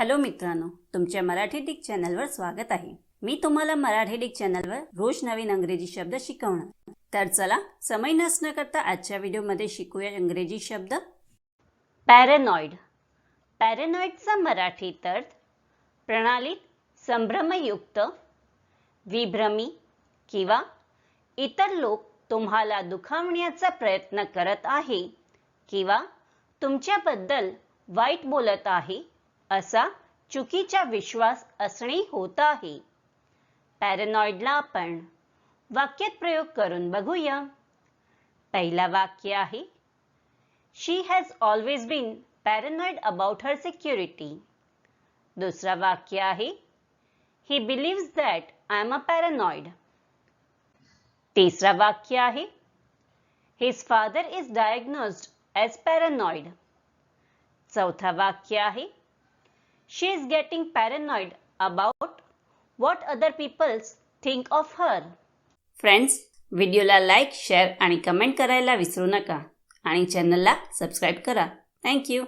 Hello मित्रांनो तुमच्या Marathi Dick चॅनलवर स्वागत आहे. मी तुम्हाला मराठी डिक चॅनलवर रोज नवीन इंग्रजी शब्द शिकवणार. तर चला समय नसणं करता आजच्या व्हिडिओमध्ये शिकूया इंग्रजी शब्द. पॅरेनॉइड. पॅरेनॉइडचा मराठी अर्थ प्रणालीत संभ्रमयुक्त विभ्रमी किंवा इतर लोक तुम्हाला दुखावण्याचा प्रयत्न करत आहे किंवा तुमच्याबद्दल वाईट बोलत आहे असा चुकीचा विश्वास असणे होत आहे. पॅरेनॉइडला आपण वाक्यात प्रयोग करून बघूया. पहिला वाक्य आहे she has always been paranoid about her security दुसरा वाक्य आहे he believes that I am a paranoid तिसरा वाक्य आहे his father is diagnosed as paranoid चौथा वाक्य आहे she is getting paranoid about what other people think of her. Friends व्हिडिओला लाईक शेअर आणि कमेंट करायला विसरू नका. आणि चॅनलला सबस्क्राईब करा. थँक्यू